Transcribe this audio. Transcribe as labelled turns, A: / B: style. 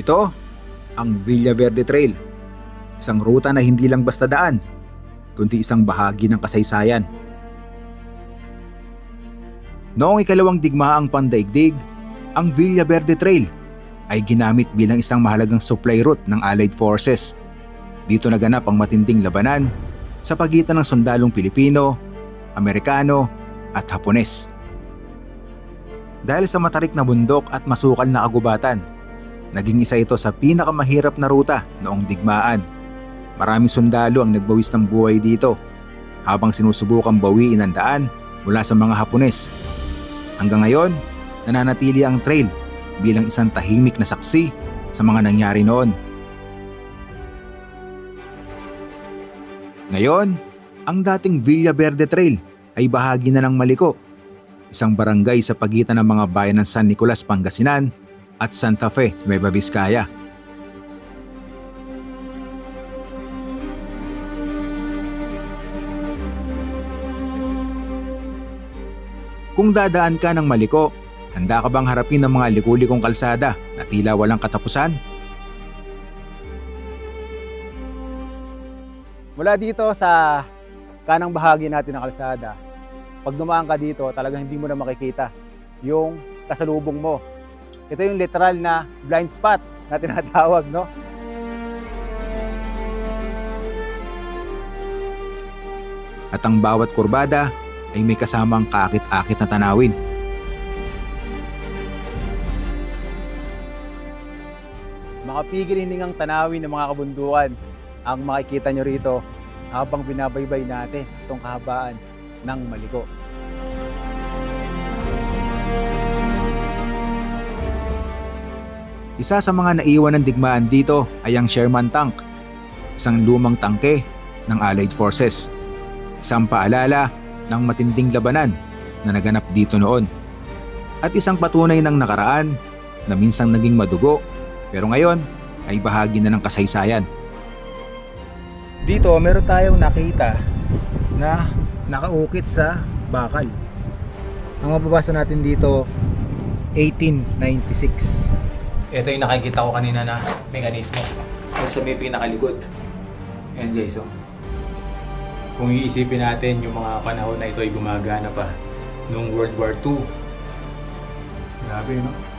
A: Ito, ang Villa Verde Trail. Isang ruta na hindi lang basta daan, kundi isang bahagi ng kasaysayan. Noong ikalawang digmaang pandaigdig, ang Villa Verde Trail ay ginamit bilang isang mahalagang supply route ng Allied Forces. Dito naganap ang matinding labanan sa pagitan ng sundalong Pilipino, Amerikano at Hapones. Dahil sa matarik na bundok at masukal na kagubatan, naging isa ito sa pinakamahirap na ruta noong digmaan. Maraming sundalo ang nagbawis ng buhay dito habang sinusubukang bawiin ang daan mula sa mga Hapones. Hanggang ngayon, nananatili ang trail bilang isang tahimik na saksi sa mga nangyari noon. Ngayon, ang dating Villa Verde Trail ay bahagi na ng Maliko, isang barangay sa pagitan ng mga bayan ng San Nicolas, Pangasinan at Santa Fe, Nueva Vizcaya. Kung dadaan ka ng Maliko, handa ka bang harapin ang mga likulikong kalsada na tila walang katapusan?
B: Mula dito sa kanang bahagi natin ng kalsada, pag dumaan ka dito, talagang hindi mo na makikita yung kasalubong mo. Ito yung literal na blind spot na tinatawag, no?
A: At ang bawat kurbada ay may kasamang kakit-akit na tanawin.
B: Makapigil hiningang tanawin ng mga kabundukan ang makikita nyo rito habang binabaybay natin itong kahabaan ng Maliko.
A: Isa sa mga naiwan ng digmaan dito ay ang Sherman Tank, isang lumang tangke ng Allied Forces. Isang paalala ng matinding labanan na naganap dito noon. At isang patunay ng nakaraan na minsang naging madugo pero ngayon ay bahagi na ng kasaysayan.
B: Dito, meron tayong nakita na nakaukit sa bakal. Ang mababasa natin dito, 1896.
C: Ito yung nakikita ko kanina na mekanismo. Yung sa may pinakalikod. Ayan guys. Kung iisipin natin yung mga panahon na ito ay gumagana pa nung World War II. Grabe, no?